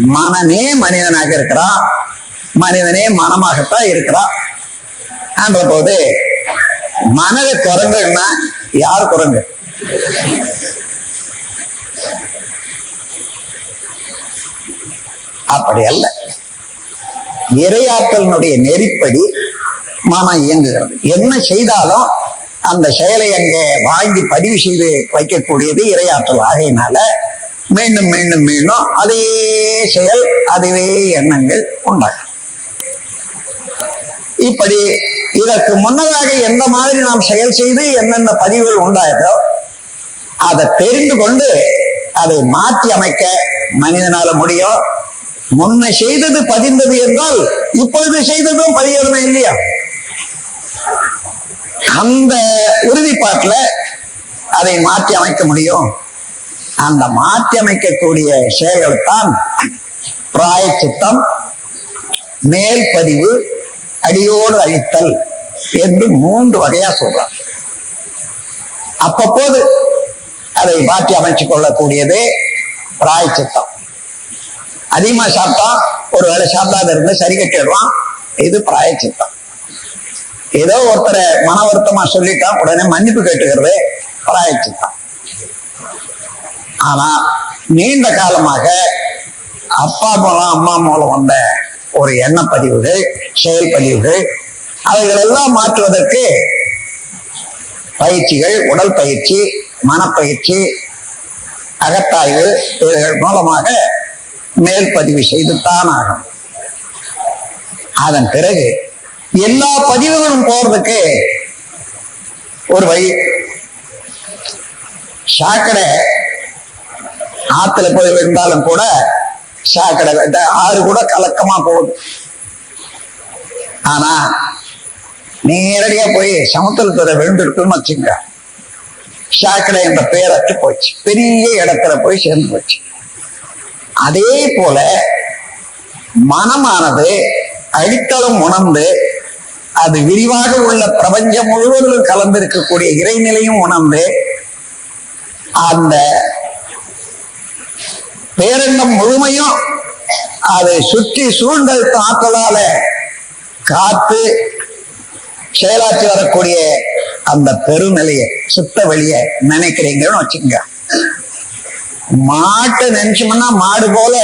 மனனே மனிதனாக இருக்கிறான் மனிதனே மனமாகத்தான் இருக்கிறான் என்ற போது மனத குரங்குன்னா யார் குரங்கு? அப்படி அல்ல. இரையாற்றலினுடைய நெறிப்படி மனம் இயங்குகிறது. என்ன செய்தாலும் அந்த செயலை அங்கே வாங்கி பதிவு செய்து வைக்கக்கூடியது இரையாற்றல். ஆகையினால மீண்டும் மீண்டும் மீண்டும் அதே செயல் அதுவே எண்ணங்கள் உண்டாகும். இப்படி இதற்கு முன்னதாக எந்த மாதிரி நாம் செயல் செய்து என்னென்ன பதிவுகள் உண்டாயதோ அதை தெரிந்து கொண்டு அதை மாற்றி அமைக்க மனிதனால முடியும். முன்ன செய்தது பதிந்தது என்றால் இப்பொழுது செய்ததும் பதியணுமே இல்லையா? அந்த உறுதிப்பாட்டுல அதை மாற்றி அமைக்க முடியும். அந்த மாற்றி அமைக்கக்கூடிய செயல்கள் தான் மேல் பதிவு அடியோடு அழித்தல் என்று மூன்று வகையா சொல்றான் அப்பப்போது அதை மாற்றி அமைச்சுக் கொள்ளக்கூடியதே பிராயச்சித்தம். அதிகமா சாப்பிட்டா ஒரு வேளை சாப்பிடாத இருந்து சரி கட்டிடுவான் இது பிராயச்சித்தம். ஏதோ ஒருத்தரை மன வருத்தமா சொல்லிட்டா உடனே மன்னிப்பு கேட்டுக்கிறது பிராயச்சித்தம். ஆனா நீண்ட காலமாக அப்பா மூலம் அம்மா மூலம் வந்த ஒரு எண்ண பதிவுகள் செயல் பதிவுகள் அவைகளெல்லாம் மாற்றுவதற்கு பயிற்சிகள் உடல் பயிற்சி மனப்பயிற்சி அகத்தாய்வு இவைகள் மூலமாக மேல்பதிவு செய்துத்தான் ஆகும் அதன் பிறகு எல்லா பதிவுகளும் போறதுக்கு ஒரு வழி. சாக்கடை ஆத்துல போய் விழுந்தாலும் கூட சாக்கடை ஆறு கூட கலக்கமா போகுது. ஆனா நேரடியா போய் சமுத்திரத்துல விழுந்துருக்குன்னு வச்சுங்க. சாக்கடை என்ற பெயரற்று போச்சு. பெரிய இடத்துல போய் சேர்ந்து போச்சு. அதே போல மனமானது அடித்தளம் உணர்ந்து அது விரிவாக உள்ள பிரபஞ்சம் முழுவதும் கலந்திருக்கக்கூடிய இறைநிலையும் உணர்ந்து அந்த பேரண்டம் முழுமையும் அதை சுற்றி சூழ்ந்த ஆற்றலால காத்து செயலாற்றி வரக்கூடிய அந்த பெருநிலையை சுத்த வெளிய நினைக்கிறீங்கன்னு வச்சுக்கோங்க. மாட்டை நினைச்சோம்னா மாடு போல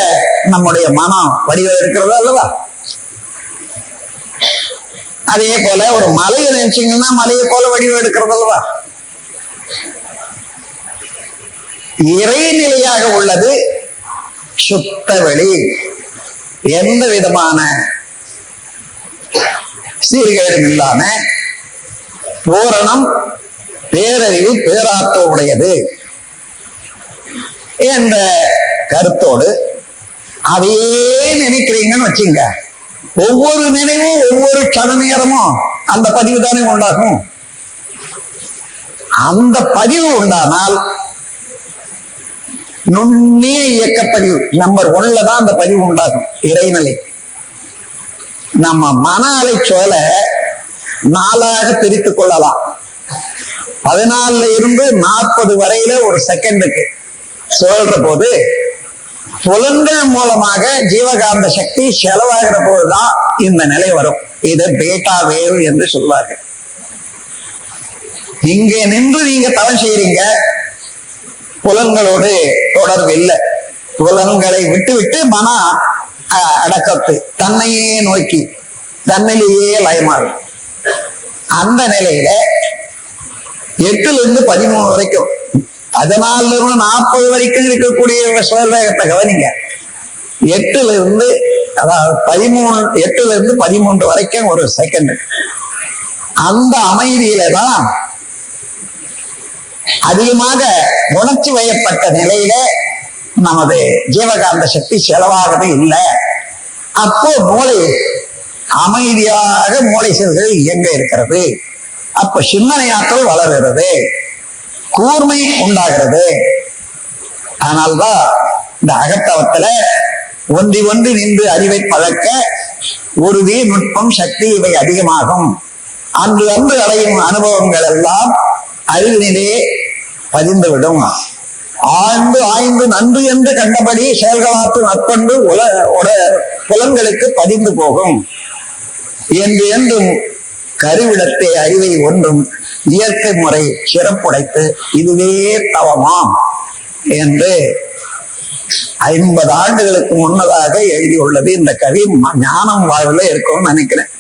நம்முடைய மனம் வடிவம் இருக்கிறது அல்லவா? அதே போல ஒரு மலையை நினைச்சீங்கன்னா மலையை போல வடிவம் எடுக்கிறது அல்லவா? இறைநிலையாக உள்ளது சுத்த வெளி எந்த விதமான சீர்கேடும் இல்லாம பூரணம் பேரறிவு பேராற்றல் உடையது என்ற கருத்தோடு அதையே நினைக்கிறீங்கன்னு வச்சுங்க. ஒவ்வொரு நினைவும் ஒவ்வொரு கண நேரமும் அந்த பதிவு தானே உண்டாகும். அந்த பதிவு உண்டானால் நுண்ணிய இயக்கப்பதிவு நம்பர் ஒன்ல தான் அந்த பதிவு உண்டாகும். இறைநிலை நம்ம மன அலை சோல நாளாக பிரித்துக் கொள்ளலாம். பதினாலுல இருந்து நாற்பது வரையில ஒரு செகண்டுக்கு சுழல்ற போது புலன்கள் மூலமாக ஜீவகாந்த சக்தி செலவாகிற போதுதான் இந்த நிலை வரும். இது பேட்டா வேவ் என்று சொல்வார்கள். இங்கே நின்று நீங்க தவம் செய்யறீங்க புலன்களோடு தொடர்பு இல்லை. புலன்களை விட்டு விட்டு மன அஹ், அடக்கத்து தன்னையே நோக்கி தன்னிலேயே லயமாகும் அந்த நிலையில எட்டுல இருந்து பதிமூணு வரைக்கும் பதினாலுல இருந்து நாற்பது வரைக்கும் இருக்கக்கூடிய சுயவேகத்தை கவனிங்க. எட்டுல இருந்து அதாவது பதிமூணு எட்டுல இருந்து பதிமூன்று வரைக்கும் ஒரு செகண்ட் அந்த அமைதியில தான் அதிகமாக உணர்ச்சி வயப்பட்ட நிலையில நமது ஜீவகாந்த சக்தி செலவாகவே இல்லை. அப்போ மூளை அமைதியாக மூளை செல்கள் இயங்க இருக்கிறது. அப்ப சிந்தனையாற்றல் வளர்கிறது. கூர்மை உண்டாகிறது. ஆனால்தான் இந்த அகத்தவத்துல ஒன்றி ஒன்று நின்று அறிவை பழக்க உறுதி நுட்பம் சக்தி இவை அதிகமாகும். அன்று அன்று அடையும் அனுபவங்கள் எல்லாம் அறிவினிலே பதிந்துவிடும் ஆழ்ந்து ஆய்ந்து நன்று என்று கண்டபடி செயல்களாற்று நற்பண்பு உல உட புலன்களுக்கு பதிந்து போகும். என்று என்றும் கருவிடத்தை அறிவை ஒன்றும் இயற்கை முறை சிறப்புடைத்து இதுவே தவமாம் என்று ஐம்பது ஆண்டுகளுக்கு முன்னதாக எழுதியுள்ளது இந்த கவி. ஞானம் வாழ்வுல இருக்கும்னு நினைக்கிறேன்.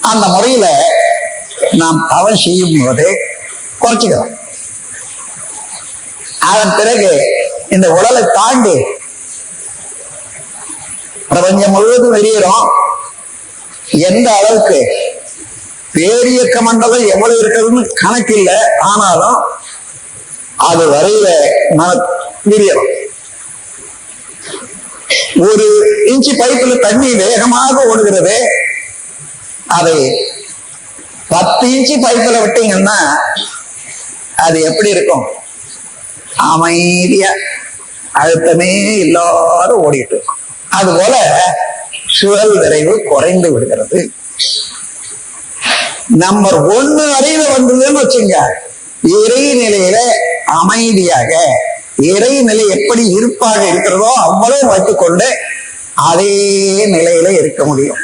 அந்த முறையில நாம் தவம் செய்யும் போது குறைச்சிக்கிறோம் அதன் பிறகு இந்த உடலை தாண்டி பிரபஞ்சம் முழுவதும் வெளியிடும் எந்த அளவுக்கு பேரியக்க மண்டலம் எவ்வளவு இருக்கிறதுன்னு கணக்கு இல்லை ஆனாலும் அது வரையில நான் விரியணும் ஒரு இன்ச்சு பைப்பில் தண்ணி வேகமாக ஓடுகிறது. அதை பத்து இன்ச்சு பைப்பில் விட்டீங்கன்னா அது எப்படி இருக்கும்? அமைதியா அழுத்தமே இல்லாத ஓடிட்டு அது அதுபோல சுழல் விரைவு குறைந்து விடுகிறது. நம்பர் ஒண்ணு வரையில வந்ததுன்னு வச்சுங்க. இறை நிலையில அமைதியாக இறை நிலை எப்படி இருப்பாக இருக்கிறதோ அவ்வளவு வைத்துக்கொண்டு அதே நிலையில இருக்க முடியும்.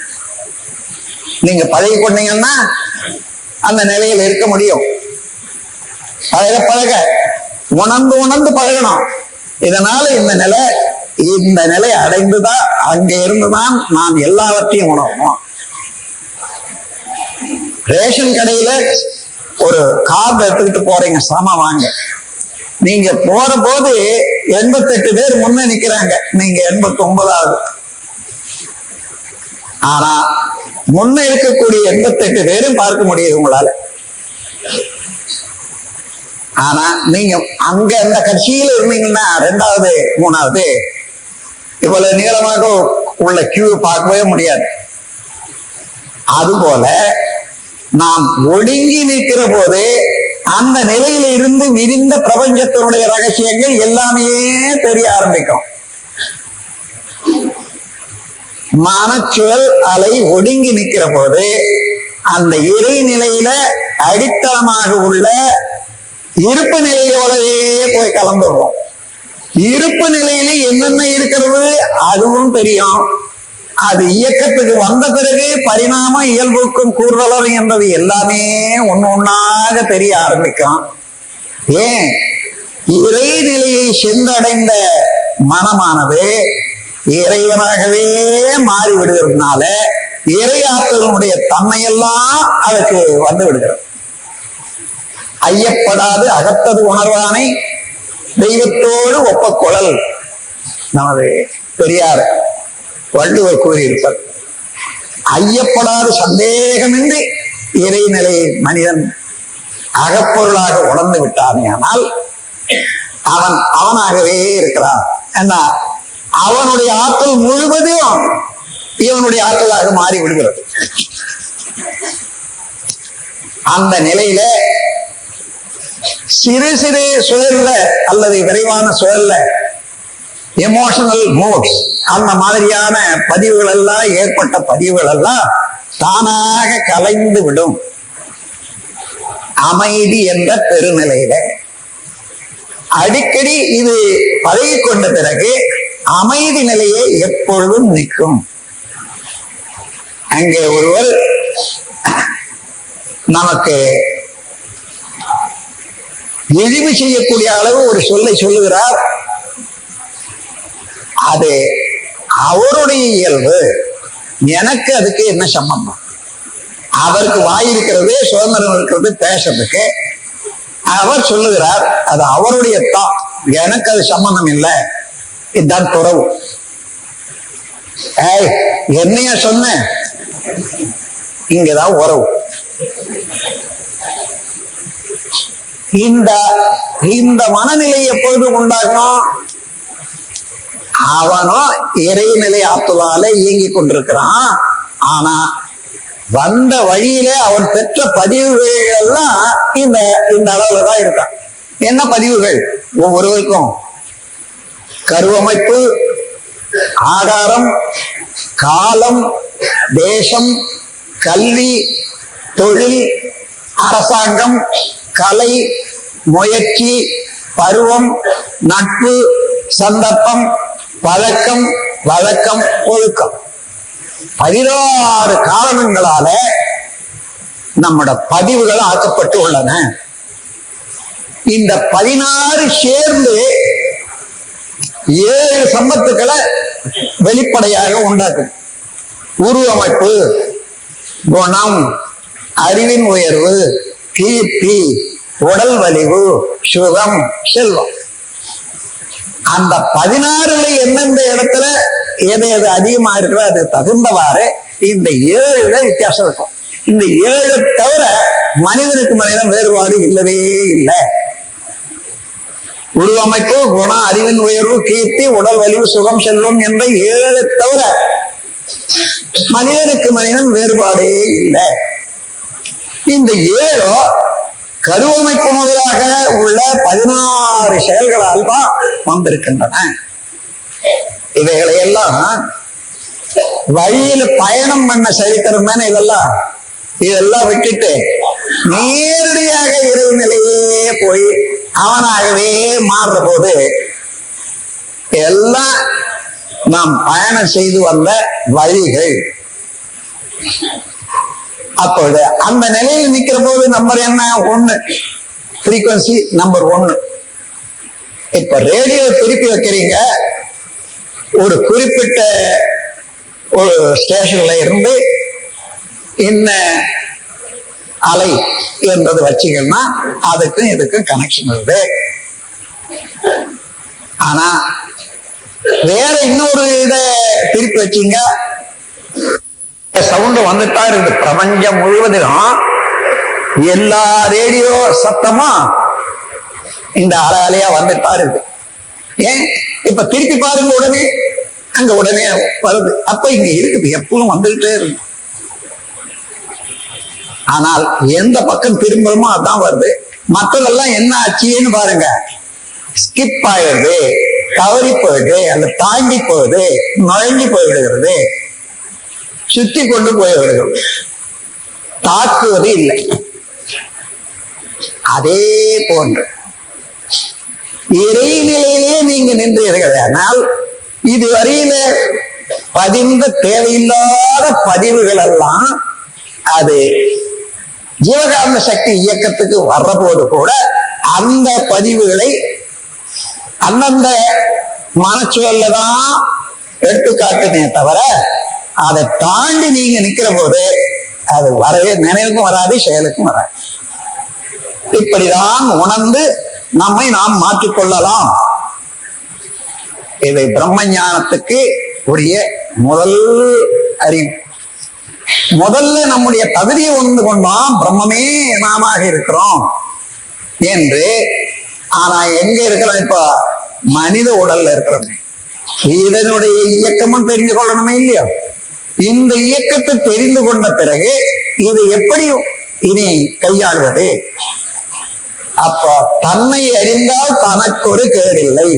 நீங்க பழகி கொண்டீங்கன்னா அந்த நிலையில இருக்க முடியும். அதில் பழக. உணர்ந்து உணர்ந்து பழகணும். இதனால இந்த நிலை இந்த நிலை அடைந்துதான் அங்க இருந்துதான் நாம் எல்லாவற்றையும் உணரணும். ரேஷன் கடையில ஒரு கார்டு எடுத்துக்கிட்டு போறீங்க சம வாங்க. நீங்க போற போது எண்பத்தெட்டு பேர் முன்ன நிக்கிறாங்க. நீங்க எண்பத்தி ஒன்பதாவது ஆனா முன்ன இருக்கக்கூடிய எண்பத்தெட்டு பேரும் பார்க்க முடியுது உங்களால. ஆனா நீங்க அங்க அந்த கட்சியில இருந்தீங்கன்னா ரெண்டாவது மூணாவது இவ்வளவு நீளமாக உள்ள கியூ பார்க்கவே முடியாது. அதுபோல நாம் ஒடுங்கி நிற்கிற போது அந்த நிலையில இருந்து விரிந்த பிரபஞ்சத்தினுடைய ரகசியங்கள் எல்லாமே தெரிய ஆரம்பிக்கும். மனச்சுழல் அலை ஒடுங்கி நிற்கிற போது அந்த இறை நிலையில அடித்தளமாக உள்ள இருப்பு நிலையோடவே போய் கலந்துடுறோம். இருப்பு நிலையில என்னென்ன இருக்கிறது? அதுவும் தெரியும். அது இயக்கத்துக்கு வந்த பிறகு பரிணாம இயல்புக்கும் கூறுதலும் என்பது எல்லாமே ஒண்ணு ஒன்னாக தெரிய ஆரம்பிக்கும். ஏன்? இறைநிலையை சென்றடைந்த மனமானது இறைவனாகவே மாறி விடுகிறதுனால இறை ஆற்றலினுடைய தன்மையெல்லாம் அதுக்கு வந்து விடுகிறது. ஐயப்படாது அகத்தது உணர்வானை தெய்வத்தோடு ஒப்பக்கொழல் நமது பெரியார் வள்ளுவர் கூறியிருப்பார். ஐயப்படாத சந்தேகமின்றி இறைநிலை மனிதன் அகப்பொருளாக உணர்ந்து விட்டானேயானால் அவன் அவனாகவே இருக்கிறான். என்ன அவனுடைய ஆற்றல் முழுவதும் இவனுடைய ஆற்றலாக மாறி விடுகிறது அந்த நிலையில சிறு சிறு சுழல்ல அல்லது விரைவான சுழல்ல எமோஷனல் மோட்ஸ் அந்த மாதிரியான பதிவுகள் எல்லாம் ஏற்பட்ட பதிவுகள் எல்லாம் தானாக கலைந்து விடும். அமைதி என்ற பெருநிலையில. அடிக்கடி இது பழகி கொண்ட பிறகு அமைதி நிலையே எப்பொழுதும் நிற்கும். அங்கே ஒருவர் நமக்கு இழிவு செய்யக்கூடிய அளவு ஒரு சொல்லை சொல்லுகிறார். அது அவருடைய இயல்பு. எனக்கு அதுக்கு என்ன சம்பந்தம்? அவருக்கு வாய் இருக்கிறது சுதந்திரம் இருக்கிறது பேசுறதுக்கு. அவர் சொல்லுகிறார் அது அவருடைய தான். எனக்கு அது சம்பந்தம் இல்லை. இதுதான் துறவு ஏய் என்னைய சொன்ன? இங்கதான் உறவு. இந்த இந்த மனநிலை எப்பொழுது உண்டாகணும் அவனும் இறைநிலை ஆத்துவால இயங்கி கொண்டிருக்கிறான். ஆனா வந்த வழியிலே அவன் பெற்ற பதிவுகள் எல்லாம் இந்த இந்த அளவுல தான் இருக்கான். என்ன பதிவுகள்? ஒவ்வொருவருக்கும். கருவமைப்பு ஆகாரம் காலம் தேசம் கல்வி தொழில் அரசாங்கம் கலை முயற்சி பருவம் நட்பு சந்தர்ப்பம் பழக்கம் வழக்கம் ஒழுக்கம். பதினாறு காரணங்களால நம்மட பதிவுகள் ஆக்கப்பட்டு உள்ளன. இந்த பதினாறு சேர்ந்து ஏழு சம்பத்துக்களை வெளிப்படையாக உண்டாக்குது. உருவமைப்பு குணம் அறிவின் உயர்வு கீர்த்தி உடல் வலிவு சுகம் செல்வம். அந்த பதினாறுல எந்தெந்த இடத்துல எது எது அதிகமா இருக்கிறோ அது தகுந்தவாறு இந்த ஏழுல வித்தியாசம் இருக்கும். இந்த ஏழு தவிர மனிதனுக்கு மனிதன் வேறுபாடு இல்லவே இல்லை. உருவமைப்பு குணம் அறிவின் உயர்வு கீர்த்தி உடல் வலிவு சுகம் செல்வம் என்ற ஏழு தவிர மனிதனுக்கு மனிதன் வேறுபாடே இல்லை. இந்த ஏழோ கருவமைப்பு முதலாக உள்ள பதினாறு செயல்களால் தான் வந்திருக்கின்றன. இவைகளை எல்லாம் வழியில பயணம் பண்ண சரித்திரம் தானே இதெல்லாம்? இதெல்லாம் விட்டுட்டு நேரடியாக இறைநிலையே போய் அவனாகவே மாறுற போது எல்லாம் நாம் பயணம் செய்து வந்த வழிகள். அப்பொழுது அந்த நிலையில் நிக்கிற போது நம்பர் என்ன? ஒண்ணு. Frequency நம்பர் ஒன்னு இப்ப ரேடியோ திருப்பி வைக்கிறீங்க. ஒரு குறிப்பிட்ட ஒரு ஸ்டேஷன்ல இருந்து என்ன அலை என்றது வச்சீங்கன்னா அதுக்கும் இதுக்கும் கனெக்ஷன் இருக்கு ஆனா வேற இன்னொரு இதை திருப்பி வச்சீங்க. சவுண்ட் வந்துட்டா இருக்கு பிரபஞ்சம் முழுவதும். எல்லா ரேடியோ சத்தமா இந்த அலை அலையா வந்துட்டா இருக்கு ஏன்? இப்ப திருப்பி பாருங்க உடனே. அங்க உடனே வருது. அப்ப இங்க இருக்குது. எப்பவும் வந்துகிட்டே இருக்கு. ஆனால் எந்த பக்கம் திரும்புறோமோ அதான் வருது. மற்றதெல்லாம் என்ன ஆச்சுன்னு பாருங்க. ஸ்கிப் ஆயிடுது. தவறி போயிடுது. அல்ல தாண்டி போகுது நுழைஞ்சி போயிடுகிறது. சுத்தி கொண்டு போயவர்கள். தாக்குவது இல்லை அதே போன்று. இறைநிலையிலே நீங்க நின்றீர்கள் ஆனால் இதுவரையில பதிந்த தேவையில்லாத பதிவுகள் எல்லாம் அது ஜீவகாந்த சக்தி இயக்கத்துக்கு வர்றபோது கூட அந்த பதிவுகளை அந்தந்த மனச்சூழல்ல தான் எடுத்துக்காட்டுனே தவிர அதை தாண்டி நீங்க நிக்கிற போது அது வரவே நினைவுக்கும் வராது செயலுக்கும் வராது. இப்படிதான் உணர்ந்து நம்மை நாம் மாற்றிக்கொள்ளலாம். இதை பிரம்ம ஞானத்துக்கு உரிய முதல் அறிவு. முதல்ல நம்முடைய தகுதியை உணர்ந்து கொண்டோம் பிரம்மமே நாமாக இருக்கிறோம் என்று ஆனா எங்க இருக்கிறோம் இப்ப? மனித உடல்ல இருக்கிறோம். இதனுடைய இயக்கமும் தெரிஞ்சு கொள்ளணுமே இல்லையோ? இந்த இயக்கத்தை தெரிந்து கொண்ட பிறகு இது எப்படி இனி கையாள்வது? அப்ப தன்னை அறிந்தால் தனக்கு ஒரு கேடில்லை.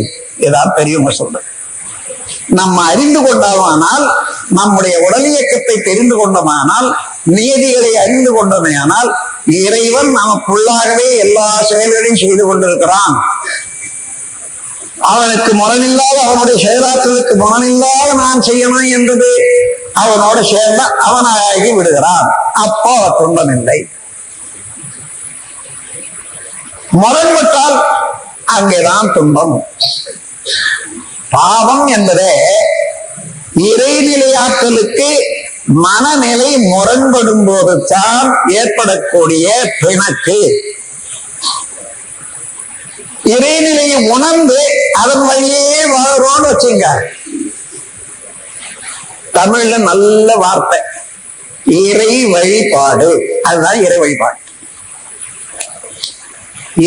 இதான் பெரியவங்க சொல்றது நம்ம அறிந்து கொண்டோமானால் நம்முடைய உடல் இயக்கத்தை தெரிந்து கொண்டோமானால் நியதிகளை அறிந்து கொண்டோமேயானால் இறைவன் நமக்குள்ளாகவே எல்லா செயல்களையும் செய்து கொண்டிருக்கிறான். அவனுக்கு முரணில்லாத அவனுடைய செயலாற்றலுக்கு முரணில்லாத நான் செய்யணும் என்றது அவனோட சேர்ந்து அவனாகி விடுகிறான். அப்போ துன்பம் இல்லை முரண்பட்டால் அங்கேதான் துன்பம். பாவம் என்பதே இறைநிலையாற்றலுக்கு மனநிலை முரண்படும் போது தான் ஏற்படக்கூடிய பிணக்கு. இறைநிலையை உணர்ந்து அதன் வழியே வாழ்றோம்னு வச்சுங்க. தமிழ்ல நல்ல வார்த்தை. இறை வழிபாடு அதுதான் இறை வழிபாடு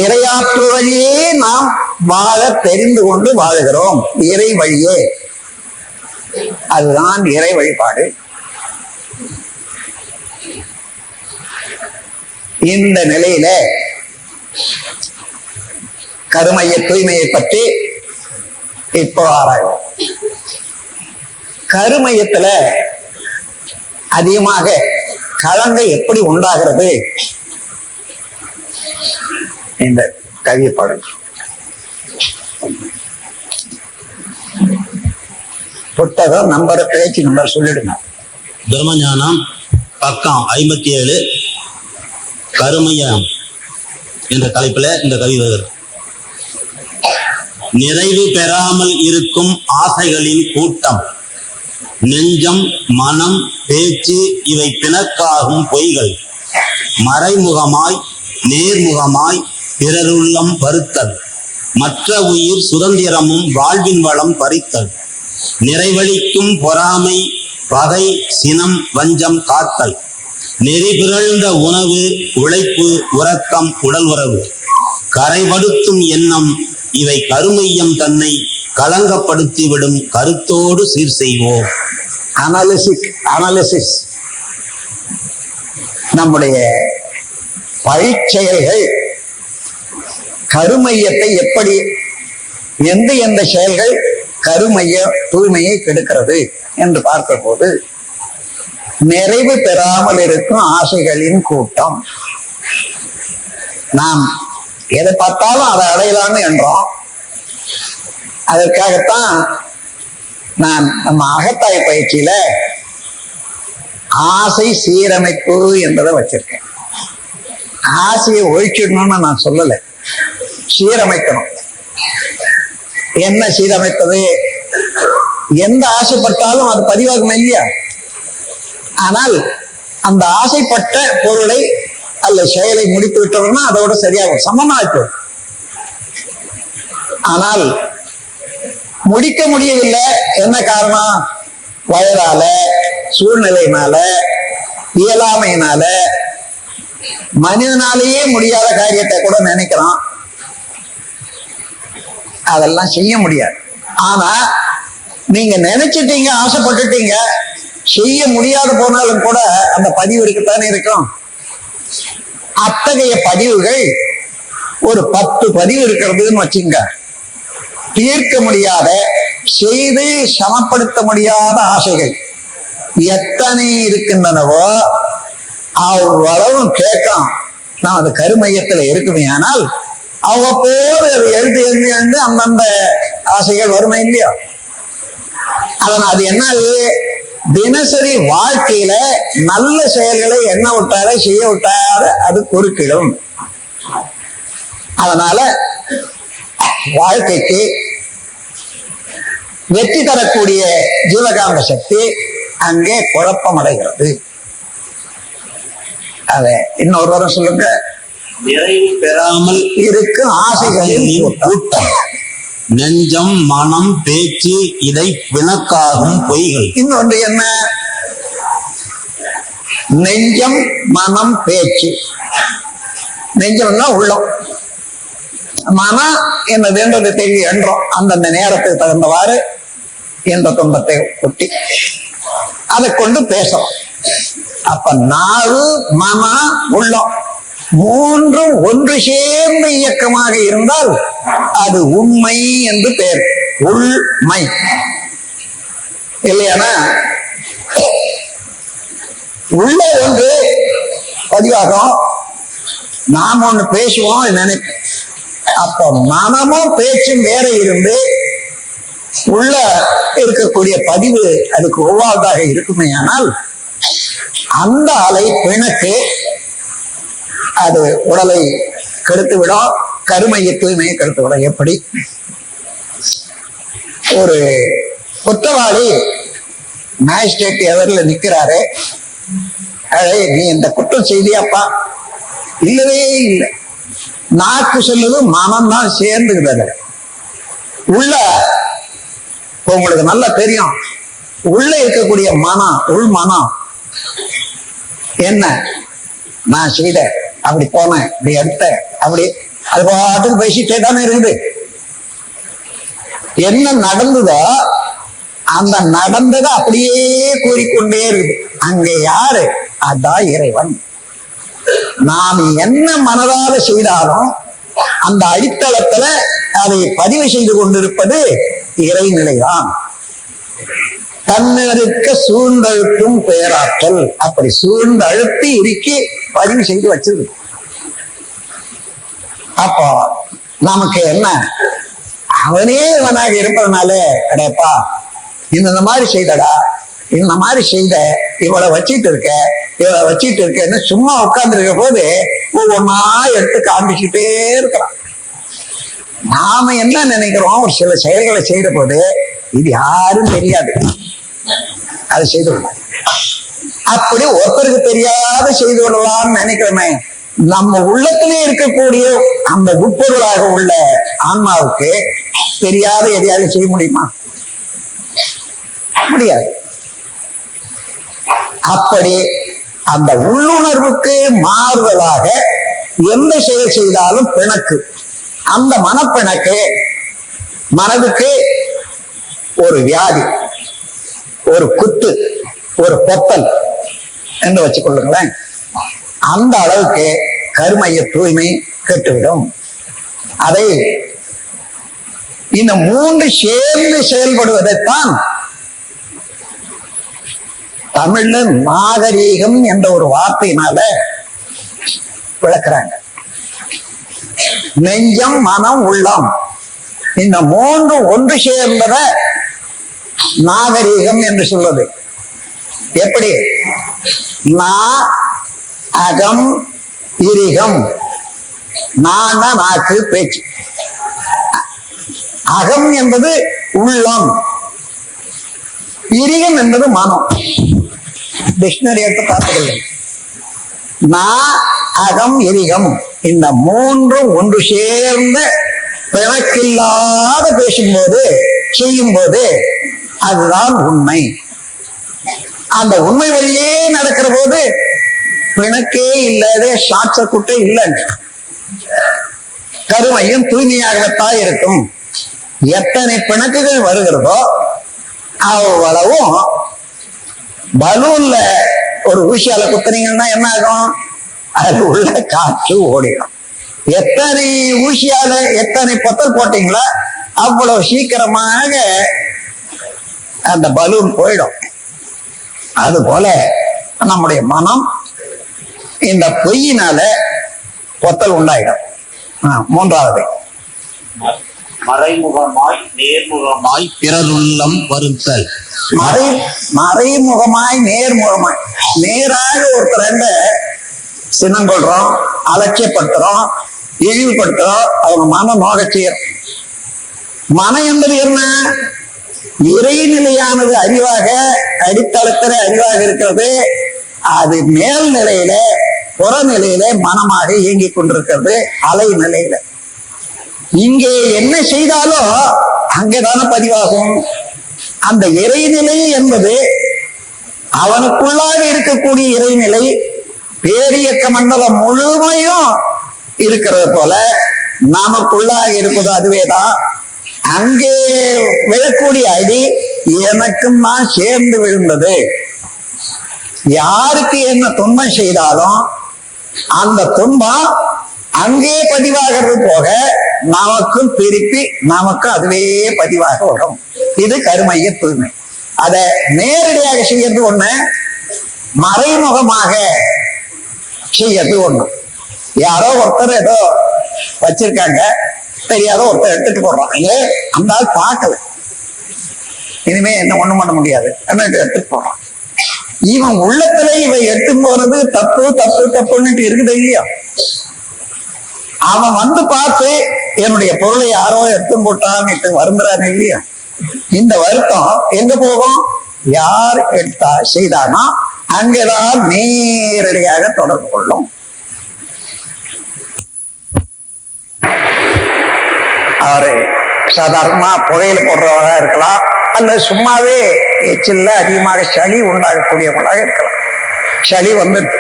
இறையாற்று வழியே நாம் வாழ தெரிந்து கொண்டு வாழுகிறோம். இறை வழியே. அதுதான் இறை வழிபாடு. இந்த நிலையில கருமைய தூய்மையை பற்றி இப்போ ஆராய்வோம். கருமையத்துல அதிகமாக கலங்கை எப்படி உண்டாகிறது? இந்த கவிய பாடல் புத்தகம் நம்பர் பேச்சு நம்பர் சொல்லிடுங்க. பிரம்மஞானம் பக்கம் ஐம்பத்தி ஏழு கருமையம் என்ற தலைப்புல இந்த கவி வருகிறது நிறைவு பெறாமல் இருக்கும் ஆசைகளின் கூட்டம். நெஞ்சம் மனம் பேச்சு இவை பிணக்காகும் பொய்கள். மறைமுகமாய் நேர்முகமாய் பிறருள்ளம் பருத்தல். மற்ற உயிர் சுதந்திரமும் வாழ்வின் வளம் பறித்தல். நிறைவழிக்கும் பொறாமை பகை சினம் வஞ்சம் காத்தல். நெறி பிறழ்ந்த உணவு உழைப்பு உறக்கம் உடல் உறவு. கரைபடுத்தும் எண்ணம் இவை கருமையம் தன்னை களங்கப்படுத்திவிடும் கருத்தோடு சீர் செய்வோம். அனாலிசிக் அனாலிசிஸ் நம்முடைய பழிச்செயல்கள் கருமையத்தை எப்படி எந்த எந்த செயல்கள் கருமைய தூய்மையை கெடுக்கிறது என்று பார்த்தபோது நிறைவு பெறாமல் இருக்கும் ஆசைகளின் கூட்டம். நாம் எதை பார்த்தாலும் அதை அடையலாம்னு என்றோம். அதற்காகத்தான் நான் நம்ம அகத்தாய் பயிற்சியில ஆசை சீரமைப்பு என்பதை வச்சிருக்கேன். ஆசையை ஒழிச்சிடணும்னு நான் சொல்லலை. சீரமைக்கணும். என்ன சீரமைப்பது? எந்த ஆசைப்பட்டாலும் அது பதிவாகும் இல்லையா? ஆனால் அந்த ஆசைப்பட்ட பொருளை அல்ல செயலை முடித்து விட்டோம்னா அதோட சரியாகும். சமமாக்கும் ஆனால் முடிக்க முடியவில்லை. என்ன காரணம்? வயதால சூழ்நிலையினால இயலாமையினால மனிதனாலேயே முடியாத காரியத்தை கூட நினைக்கிறோம். அதெல்லாம் செய்ய முடியாது. ஆனா நீங்க நினைச்சிட்டீங்க ஆசைப்பட்டுட்டீங்க செய்ய முடியாது போனாலும் கூட அந்த பதிவு இருக்குத்தானே இருக்கும். அத்தகைய பதிவுகள் ஒரு பத்து பதிவு இருக்கிறதுன்னு வச்சுங்க தீர்க்க முடியாத செய்து சமப்படுத்த முடியாத ஆசைகள். எத்தனை இருக்கின்றனவோ அவ்வளவும் கேட்கும் நான் அது கருமையத்துல இருக்குமே ஆனால் அவ்வப்போது அது எழுந்து எழுந்து எழுந்து அந்தந்த ஆசைகள் வருமே இல்லையோ? அதனால் அது என்னது தினசரி வாழ்க்கையில நல்ல செயல்களை என்ன விட்டார செய்ய விட்டார அது குறுக்கிடும் அதனால வாழ்க்கைக்கு வெற்றி தரக்கூடிய ஜீவகாந்த சக்தி அங்கே குழப்பம் அடைகிறது அத இன்னொரு வரம் சொல்லுங்க. நிறைவு பெறாமல் இருக்கும் ஆசைகளின் கூட்டம். நெஞ்சம் மனம் பேச்சு இதை பிணக்காகும் பொய்கள். இன்னொன்று என்ன? நெஞ்சம் மனம் பேச்சு. நெஞ்சம்னா உள்ளம். மனம் என்னது என்றது தெரிவி என்றோம். அந்தந்த நேரத்துக்கு தகுந்தவாறு என்ற துன்பத்தை ஒட்டி அதை கொண்டு பேசுறோம் அப்ப நாவு மமா உள்ளம் மூன்றும் ஒன்று சேர்ந்த இயக்கமாக இருந்தால் அது உண்மை என்று பெயர் உள்மை. இல்லையானா? உள்ள ஒன்று பதிவாகும். நாம் ஒண்ணு பேசுவோம் நினைப்போம். அப்ப மனமும் பேச்சும் வேற இருந்து உள்ள இருக்கக்கூடிய பதிவு அதுக்கு ஒவ்வாதாக இருக்குமே ஆனால் அந்த அலை பிணக்கு அது உடலை கெடுத்து விடும் கருமையை தூய்மையை கெடுத்து விடும் எப்படி? ஒரு குற்றவாளி மேஜிஸ்ட்ரேட் எவர்ல நிக்கிறாரு. அழை நீ இந்த குற்றம் செய்தியாப்பா? இல்லவே இல்லை. நாக்கு சொல்லுது மனம் தான் சேர்ந்துக்கிறது உள்ள உங்களுக்கு நல்லா தெரியும். உள்ள இருக்கக்கூடிய மனம் உள் மனம் என்ன? நான் செய்தேன். அப்படி போனேன். இப்படி எடுத்தேன். அப்படி அது பாட்டுக்கு பேசிட்டே தானே இருக்குது. என்ன நடந்ததோ அந்த நடந்ததை அப்படியே கூறிக்கொண்டே இருக்குது. அங்க யாரு? அதான் இறைவன். நாம் என்ன மனதால செய்தாலும் அந்த அடித்தளத்துல அதை பதிவு செய்து கொண்டிருப்பது இறைநிலைதான். தன்னருக்க சூழ்ந்தழுத்தும் பேராற்றல். அப்படி சூழ்ந்து அழுத்தி இறுக்கி பதிவு செய்து வச்சிருக்கு அப்போ நமக்கு என்ன? அவனே இவனாக இருப்பதனால அடேப்பா இந்த இந்த மாதிரி செய்தடா இந்த மாதிரி செய்த இவளை வச்சிட்டு இருக்க இவளை வச்சிட்டு இருக்கேன்னு சும்மா உட்கார்ந்து இருக்க போது ஒவ்வொன்னா எடுத்து காமிச்சுட்டே இருக்கிறான் நாம என்ன நினைக்கிறோம்? ஒரு சில செயல்களை செய்யற போது இது யாரும் தெரியாது. அதை செய்து அப்படி ஒருத்தருக்கு தெரியாத செய்து கொள்ளலாம்னு நினைக்கிறோமே நம்ம உள்ளத்திலே இருக்கக்கூடிய அந்த உட்பொருளாக உள்ள ஆன்மாவுக்கு தெரியாத எதையாவது செய்ய முடியுமா? முடியாது. அப்படி அந்த உள்ளுணர்வுக்கு மாறுதலாக எந்த செயல் செய்தாலும் பிணக்கு. அந்த மனப்பிணக்கு மனதுக்கு ஒரு வியாதி ஒரு குத்து ஒரு பொத்தல் என்று வச்சுக்கொள்ளுங்களேன். அந்த அளவுக்கு கருமைய தூய்மை கெட்டுவிடும். அதை இந்த மூன்று சேர்ந்து செயல்படுவதைத்தான் தமிழ்ல நாகரீகம் என்ற ஒரு வார்த்தையினால விளக்குறாங்க. நெஞ்சம் மனம் உள்ளம். இந்த மூன்று ஒன்று சேர்ந்தத நாகரீகம் என்று சொல்வது. எப்படி? நா அகம் இரிகம். நான் நாக்கு பேச்சு. அகம் என்பது உள்ளம். இரிகம் என்பது மனம். டிக்ஷனரி எடுத்து பார்த்ததில்லை நா அகம் இரிகம். இந்த மூன்றும் ஒன்று சேர்ந்த பிணக்கில்லாத பேசும்போது செய்யும்போது அதுதான் உண்மை. அந்த உண்மை வழியே நடக்கிற போது பிணக்கே இல்லாத சாட்ச குட்டை இல்லை. கருமையும் தூய்மையாகத்தான் இருக்கும். எத்தனை பிணக்குகள் வருகிறதோ அவ்வளவும் பலூன்ல ஒரு ஊசியால குத்துனீங்கன்னா என்ன ஆகும்? அது உள்ள காற்று ஓடிடும். எத்தனை ஊசியால எத்தனை பொத்தல் போட்டீங்களோ அவ்வளவு சீக்கிரமாக அந்த பலூன் போயிடும். அது போல நம்முடைய மனம் இந்த பொய்யினால பொத்தல் உண்டாயிடும். மூன்றாவது. மறைமுகமாய் நேர்முகமாய் பிறருள்ளம் வருத்தல் மறை மறைமுகமாய் நேர்முகமாய். நேராக ஒருத்தர் சின்னம் கொள்றோம் அலட்சியப்படுத்துறோம் இழிவுபடுத்துறோம் அவங்க மன நோக செய்யறோம் மனம் என்பது என்ன? இறைநிலையானது அறிவாக அடித்தளத்தில அறிவாக இருக்கிறது. அது மேல் நிலையில புறநிலையில மனமாக இயங்கிக் கொண்டிருக்கிறது அலை நிலையில. இங்கே என்ன செய்தாலும் அங்கதான பதிவாகும். அந்த இறைநிலை என்பது அவனுக்குள்ளாக இருக்கக்கூடிய இறைநிலை இயக்க மண்டலம் முழுமையும் இருக்கிறது போல நமக்குள்ளாக இருப்பது அதுவேதான் அங்கே விழக்கூடிய அடி எனக்கும் தான் சேர்ந்து விழுந்தது. யாருக்கு என்ன துன்பம் செய்தாலும் அந்த துன்பம் அங்கே பதிவாகிறது போக நமக்கும் திருப்பி நமக்கு அதுவே பதிவாக வரும். இது கருமைய தூய்மை. அதை நேரடியாக செய்யறது ஒண்ணு மறைமுகமாக செய்யறது ஒண்ணு யாரோ ஒருத்தர் ஏதோ வச்சிருக்காங்க. தெரியாத ஒருத்தர் எடுத்துட்டு போடுறான். ஏ அந்த ஆள் பார்க்கல. இனிமே என்ன ஒண்ணும் பண்ண முடியாது. எடுத்துட்டு போறான் இவன் உள்ளத்துல இவன் எடுத்து போறது தப்பு தப்பு தப்புன்னுட்டு இருக்குது இல்லையா? அவன் வந்து பார்த்து என்னுடைய பொருளை யாரோ எடுத்து போட்டான்னுட்டு வருந்துறான் இல்லையா? இந்த வருத்தம் எங்க போகும்? யார் எடுத்தா செய்தானா? அங்கதான் நேரடியாக தொடர்பு கொள்ளும். அவரு சாதாரணமா புகையில போடுறவங்க இருக்கலாம் அல்லது சும்மாவே எச்சில்ல அதிகமாக சளி உண்டாகக்கூடியவங்களாக இருக்கலாம். சளி வந்துடுது.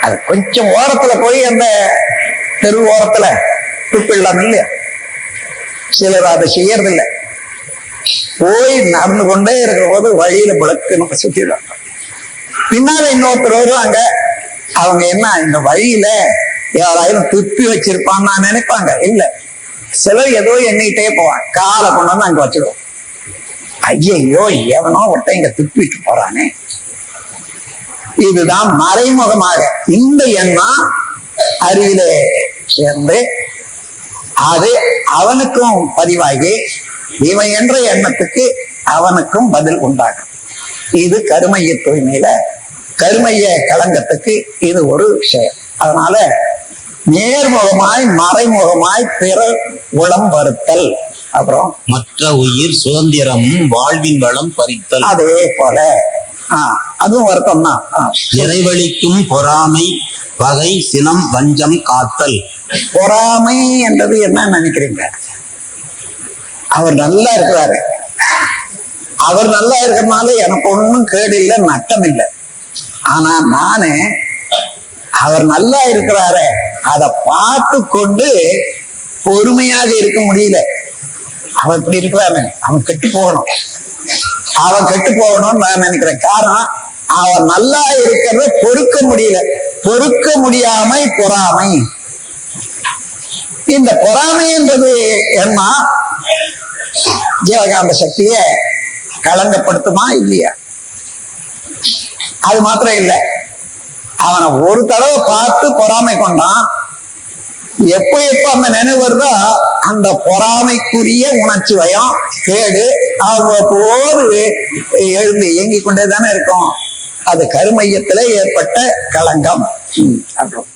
அது கொஞ்சம் ஓரத்துல போய் அந்த தெரு ஓரத்துல துப்பிடலாம் இல்லையா? சிலர் அதை செய்யறதில்லை. போய் நடந்து கொண்டே இருக்கிற போது வழியில விளக்கு நம்ம சுத்திடுவாங்க பின்னால இன்னொருத்தர் வருவாங்க. அவங்க என்ன இந்த வழியில யாராயிரம் துப்பி வச்சிருப்பான்னு நான் நினைப்பாங்க. இல்ல. சிலர் ஏதோ எண்ணிக்கிட்டே போவான் காலை கொண்டு வந்து அங்க வச்சிடுவோம் ஐயையோ எவனோ ஒருத்தன் இங்க துப்பிட்டு போறானே. இதுதான் மறைமுகமாக இந்த எண்ணம் அறிவிலே சேர்ந்து அது அவனுக்கும் பதிவாகி இவன் என்ற எண்ணத்துக்கு அவனுக்கும் பதில் உண்டாகும். இது கருமைய தூய்மையில கருமைய களங்கத்துக்கு இது ஒரு விஷயம். அதனால நேர்முகமாய் மறைமுகமாய் பிறர் உளம் வருத்தல். அப்புறம் மற்ற உயிர் சுதந்திரமும் வாழ்வின் வளம் பறித்தல். அதே போல. ஆஹ் அதுவும் வருத்தம் தான் நிறைவளிக்கும் பொறாமை பகை சினம் வஞ்சம் காத்தல். பொறாமை என்றது என்ன நினைக்கிறீங்க? அவர் நல்லா இருக்கிறாரு. அவர் நல்லா இருக்கிறதுனால எனக்கு ஒண்ணும் கேடு இல்லை நட்டம் இல்லை. ஆனா நானு அவர் நல்லா இருக்கிறாரு. அதை பார்த்து கொண்டு பொறுமையாக இருக்க முடியல. அவன் இப்படி இருக்கிறாரு அவன் கெட்டு போகணும். அவன் கெட்டு போகணும்னு நான் நினைக்கிறேன். காரணம் அவன் நல்லா இருக்கிறத பொறுக்க முடியல. பொறுக்க முடியாமை பொறாமை. இந்த பொறாமைன்றது என்ன? ஜீவகாந்த சக்திய களங்கப்படுத்துமா இல்லையா? அது மாத்திரம் இல்லை. அவனை ஒரு தடவை பார்த்து பொறாமை கொண்டான். எப்ப எப்ப அந்த நினைவு வருதோ அந்த பொறாமைக்குரிய உணர்ச்சி வயம் கேடு. அவ்வப்போது எழுந்து இயங்கிக் கொண்டே தானே இருக்கும். அது கருமையத்துல ஏற்பட்ட களங்கம். அப்படின்னு அப்புறம்.